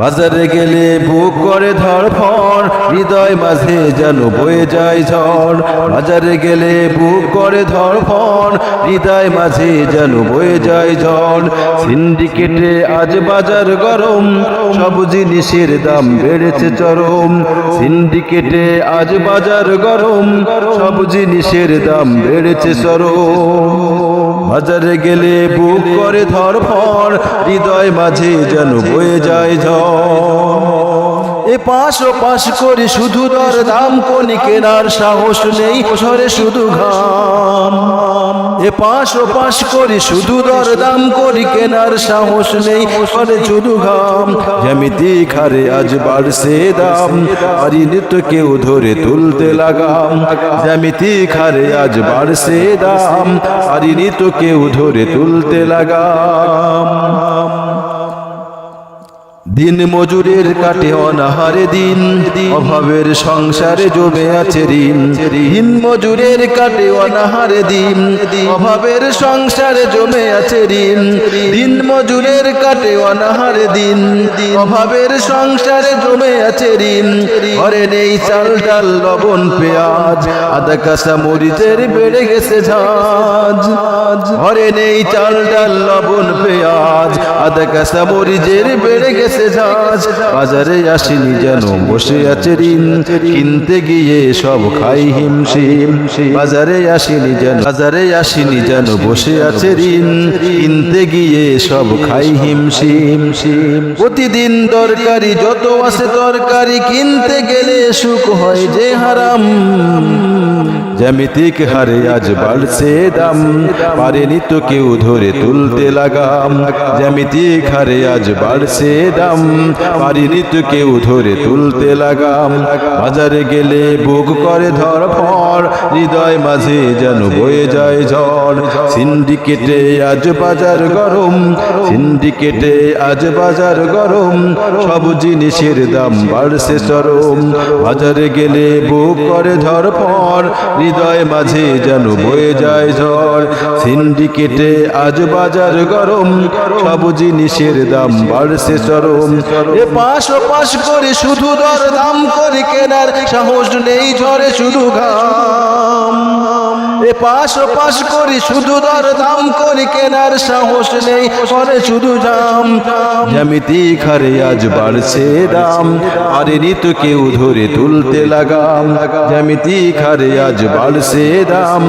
বাজারে গেলে বুক করে ধরফড় হৃদয় মাঝে যেন বয়ে যায় ঝড়। বাজারে গেলে বুক করে ধরফড় হৃদয় মাঝে যেন বয়ে যায় ঝড়। সিন্ডিকেটে আজ বাজার গরম, সব জিনিসের দাম বেড়েছে চরম। সিন্ডিকেটে আজ বাজার গরম, সব জিনিসের দাম বেড়েছে চরম। বাজারে গেলে বুক করে ধরফড় হৃদয় মাঝে যেন বয়ে যায় ঝড়। এ পাশ ও পাশ করে শুধু দর দাম কোন কেনার সাহস নেই সরে শুধু ঘাম। এ পাশ ও পাশ করে শুধু দর দাম করি কেনার সাহস নেই সরে শুধু ঘাম। জ্যামিতি খারে আজ বাড়ছে দাম পারিনি তো কেউ ধরে তুলতে লাগাম। জ্যামিতি খারে আজ বাড়ছে দাম পারিনি তো কেউ ধরে তুলতে লাগাম। দিন মজুরের কাটে অনাহারে দিন, অভাবের সংসারে জমে আছে ঋণ। দিন মজুরের কাটে অনাহারে দিন, অভাবের সংসারে জমে আছে ঋণ। দিন মজুরের কাটে অনাহারে দিন, অভাবের সংসারে জমে আছে ঋণ। ঘরে নেই চাল ডাল, লবণ, পেঁয়াজ, আদা, কাঁচা মরিচের বেড়ে গেছে ঝাঁজ। ঘরে নেই চাল ডাল, লবণ, পেঁয়াজ আদা কাঁচা মরিচের বেড়ে গেছে ঝাঁজ। বাজারে আসেনি যেন, বসে আছে ঋণ। কিনতে গিয়ে সব খাই হিমশিম। বাজারে আসেনি যেন, বাজারে আসেনি যেন, বসে আছে ঋণ। কিনতে গিয়ে সব খাই হিমশিম। প্রতিদিন দরকারি যত আছে তরকারি, কিনতে গেলে সুখ হয় যে হারাম। জ্যামিতিক হারে আজ বাড়ছে দাম, পারেনি তো কেউ ধরে তুলতে লাগাম। জ্যামিতিক হারে আজ বাড়ছে দাম, পারিনি তো কেউ ধরে তুলতে লাগাম। বাজারে গেলে বুক করে ধর ফর হৃদয় মাঝে যেন বয়ে যায় ঝড়। সিন্ডিকেটে আজ বাজার গরম, সিন্ডিকেটে আজ বাজার গরম, সব জিনিসের দাম বাড়ছে চরম। বাজারে গেলে বুক করে ধর পর হৃদয় মাঝে যেন বয়ে যায় ঝড়। সিন্ডিকেটে আজ বাজার গরম, সব জিনিসের দাম বাড়ছে চরম। পাশ পাশ করে শুধু দর দাম করে কেনার সাহস নেই ঝরে শুধু ঘাম। এ পাশ পাশ করি শুধু দর দাম করি কেনার সাহস নেই করে শুধু জাম জ্যামিতি খারে আজ বাড়ছে দাম, আরে তো কেউ ধরে তুলতে লাগাম। জ্যামিতি খারে আজ বাড়ছে দাম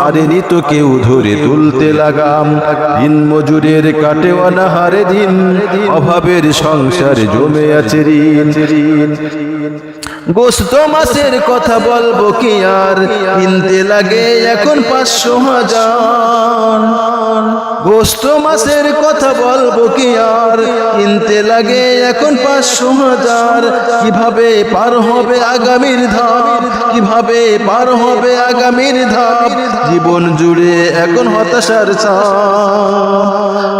পারেনি তো কেউ ধরে তুলতে লাগাম। দিন মজুরের কাটে অনাহারে দিন, অভাবের সংসারে জমে আছে ঋণ। গোস্ত মাসের কথা বলব কি আর? কিনতে লাগে এখন পাঁচশো হাজার। গোস্ত মাসের কথা বলব কি আর? কিনতে লাগে এখন পাঁচশো হাজার। কীভাবে পার হবে আগামীর ধাপ? কীভাবে পার হবে আগামীর ধাপ? জীবন জুড়ে এখন হতাশার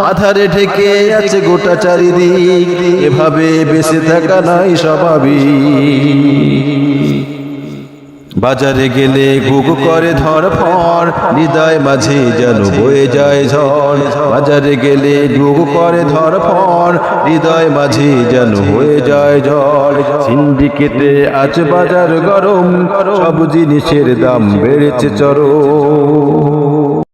আধারে ঢেকে আছে গোটা চারিদিক। এভাবে বেঁচে থাকা নাই স্বাভাবিক। বাজারে গেলে গুগ করে ধর ফর হৃদয় মাঝে যেন বয়ে যায় ঝড়। বাজারে গেলে গুগ করে ধর ফর হৃদয় মাঝে যেন হয়ে যায় ঝড়। সিন্ডিকেটে আজ বাজার গরম, সব জিনিসের দাম বেড়েছে চরম।